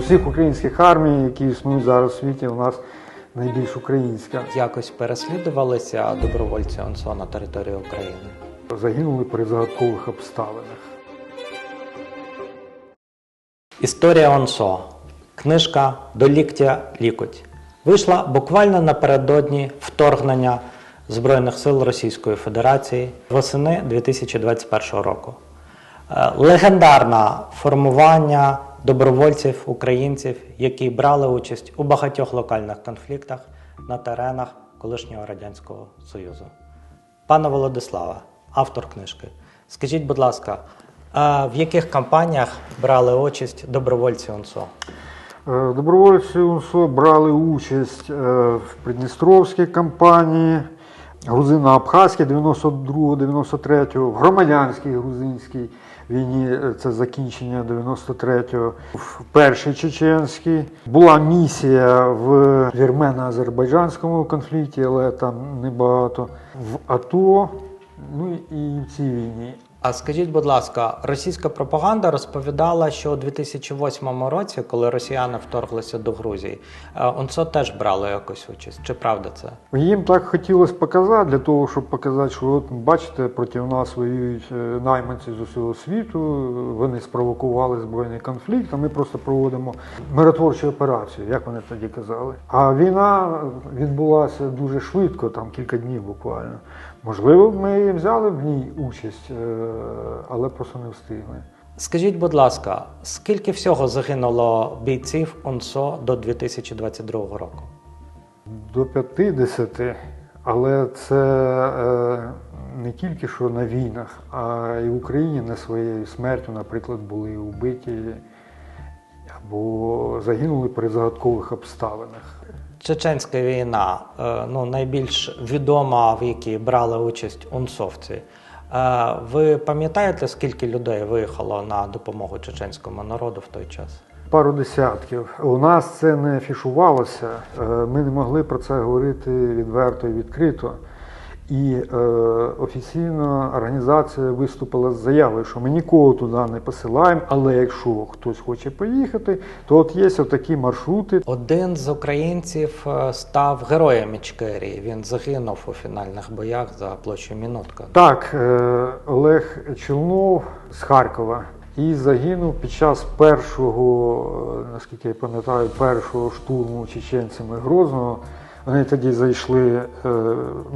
Всіх українських армій, які існують зараз у світі, у нас найбільш українська. Якось переслідувалися добровольці ОНСО на території України. Загинули при загадкових обставинах. Історія ОНСО. Книжка до ліктя лікоть. Вийшла буквально напередодні вторгнення Збройних сил Російської Федерації восени 2021 року. Е, Легендарне формування добровольців, українців, які брали участь у багатьох локальних конфліктах на теренах колишнього Радянського Союзу. Пане Володиславе, автор книжки, скажіть, будь ласка, а в яких кампаніях брали участь добровольці УНСО? Е, Добровольці УНСО брали участь е, в Придністровській кампанії, грузино-абхазькій 92-93, в громадянській грузинській війні, е, це закінчення 93-го, в першій чеченській. Була місія в вірмено-азербайджанському конфлікті, але там небагато. В АТО, ну і в цій війні. А скажіть, будь ласка, російська пропаганда розповідала, що у 2008 році, коли росіяни вторглися до Грузії, е, УНСО теж брали якусь участь. Чи правда це? Їм так хотілося показати, для того, щоб показати, що от бачите, проти нас воюють е, найманці з усього світу, вони спровокували збройний конфлікт, а ми просто проводимо миротворчу операцію, як вони тоді казали. А війна відбулася дуже швидко, там кілька днів буквально. Можливо, ми взяли в ній участь, е, але просто не встигли. Скажіть, будь ласка, скільки всього загинуло бійців УНСО до 2022 року? До 50, але це е, не тільки що на війнах, а й в Україні не своєю смертю, наприклад, були вбиті або загинули при загадкових обставинах. Чеченська війна, е, ну найбільш відома, в якій брали участь унсовці. Ви пам'ятаєте, скільки людей виїхало на допомогу чеченському народу в той час? Пару десятків. У нас це не афішувалося. е, Ми не могли про це говорити відверто і відкрито. І е, офіційно організація виступила з заявою, що ми нікого туди не посилаємо, але якщо хтось хоче поїхати, то от є отакі маршрути. Один з українців е, став героєм Ічкерії. Він загинув у фінальних боях за площу Мінутка. Так, е, Олег Челнов з Харкова і загинув під час першого, е, наскільки я пам'ятаю, першого штурму чеченцями Грозного. Вони тоді зайшли е,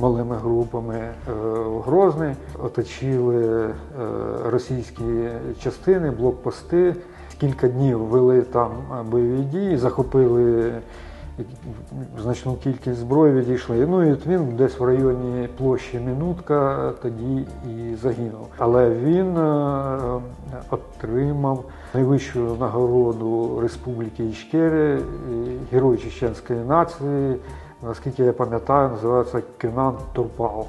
малими групами е, в Грозний, оточили е, російські частини, блокпости. Кілька днів вели там бойові дії, захопили значну кількість зброї, відійшли. Ну і він десь в районі площі Минутка тоді і загинув. Але він отримав найвищу нагороду Республіки Ічкери, Герой Чеченської нації. Наскільки я пам'ятаю, називається Кюнан Турпал.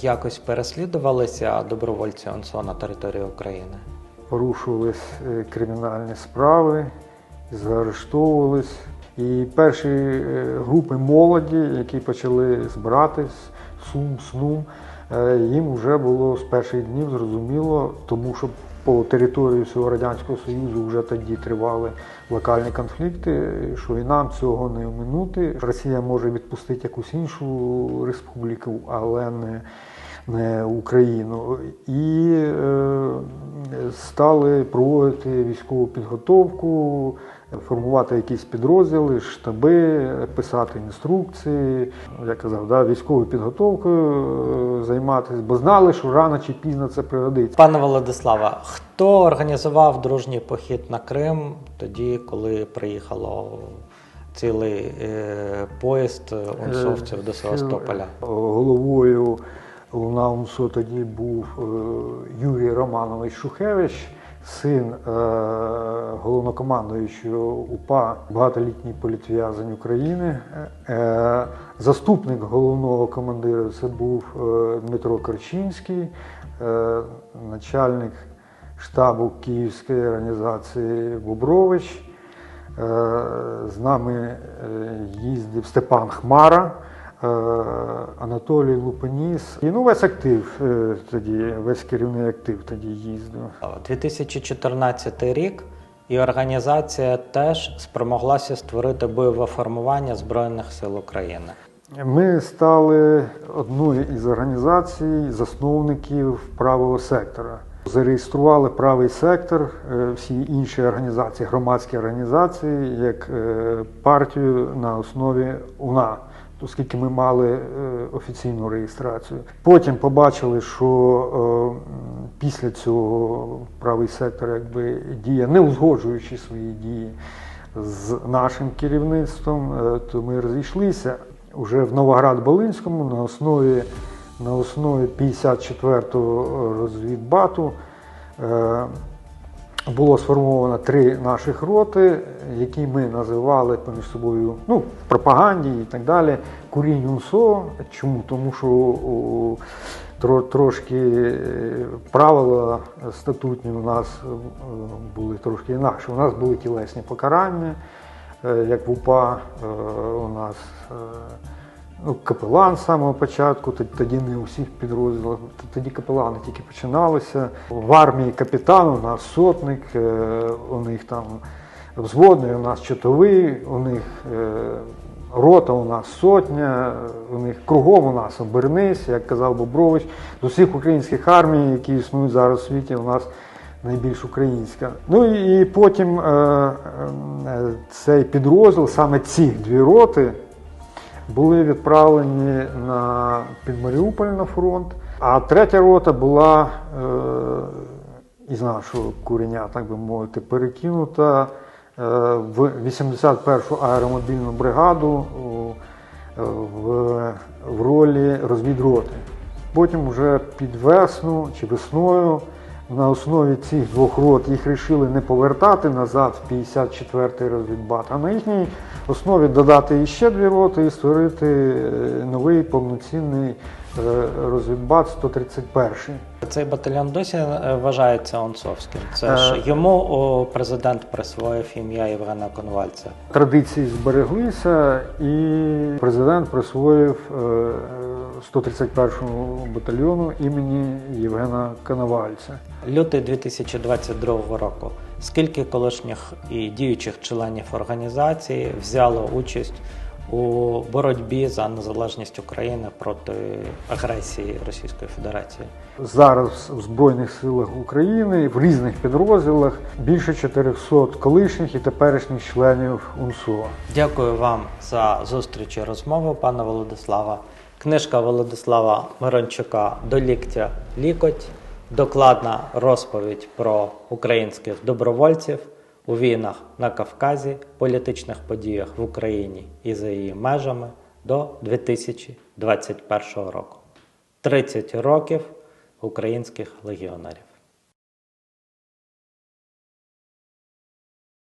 Якось переслідувалися добровольці ОНСО на території України. порушувались е, кримінальні справи, заарештовувались. І перші е, групи молоді, які почали збиратись, сум, снум, е, їм вже було з перших днів зрозуміло, тому що по території всього Радянського Союзу вже тоді тривали локальні конфлікти, що і нам цього не оминути. Росія може відпустити якусь іншу республіку, але не не Україну, і е, стали проводити військову підготовку, формувати якісь підрозділи, штаби, писати інструкції. Я казав, да, військовою підготовкою е, займатися, бо знали, що рано чи пізно це пригодиться. Пане Володиславе, хто організував дружній похід на Крим тоді, коли приїхало цілий е, поїзд унсовців до Севастополя? Головою Луна УНСО тоді був е, Юрій Романович Шухевич, син е, головнокомандуючого УПА, багатолітній політв'язень України. Е, Заступник головного командира це був е, Дмитро Корчинський, е, начальник штабу Київської організації Бубрович. Е, З нами е, їздив Степан Хмара, е, Анатолій Лупаніс. І ну, весь актив тоді, весь керівний актив тоді їздив. 2014 рік і організація теж спромоглася створити бойове формування Збройних сил України. Ми стали одною із організацій, засновників правого сектора. Зареєстрували правий сектор, е, всі інші організації, громадські організації, як е, партію на основі УНА, оскільки ми мали е, офіційну реєстрацію. Потім побачили, що е, після цього правий сектор якби діє, не узгоджуючи свої дії з нашим керівництвом, е, то ми розійшлися вже в Новоград-Волинському на основі, на основі 54-го розвідбату. Було сформовано три наших роти, які ми називали поміж собою ну, в пропаганді і так далі. Курінь УНСО. Чому? Тому що о, тро, трошки е, правила статутні у нас е, були трошки інакші. У нас були тілесні покарання, е, як в УПА, у нас капелан з самого початку, тоді не у всіх підрозділах, тоді капелани тільки починалися. В армії капітан, у нас сотник, е, у них там взводний, у нас чотовий, у них е, рота, у нас сотня, у них кругом у нас обернись, як казав Бобрович, з усіх українських армій, які існують зараз у світі, у нас найбільш українська. Ну і потім е, цей підрозділ, саме ці дві роти, були відправлені на під Маріуполь на фронт. А третя рота була е, із нашого куреня, так би мовити, перекинута е, в 81-шу аеромобільну бригаду е, в, в ролі розвідроти. Потім вже під весну чи весною на основі цих двох рот їх вирішили не повертати назад в 54-й розвідбат, а на їхній основі додати іще дві роти і створити е, новий повноцінний е, розвідбат 131. Цей батальйон досі е, вважається онцовським. Це ж йому президент присвоїв ім'я Євгена Конвальця. Традиції збереглися, і президент присвоїв 131 батальйону імені Євгена Коновальця. Лютий 2022 року. Скільки колишніх і діючих членів організації взяло участь у боротьбі за незалежність України проти агресії Російської Федерації? Зараз в Збройних силах України в різних підрозділах більше 400 колишніх і теперішніх членів УНСО. Дякую вам за зустріч і розмову, пане Володислава. Книжка Володислава Мирончука До ліктя лікоть. Докладна розповідь про українських добровольців у війнах на Кавказі, політичних подіях в Україні і за її межами до 2021 року. 30 років українських легіонерів.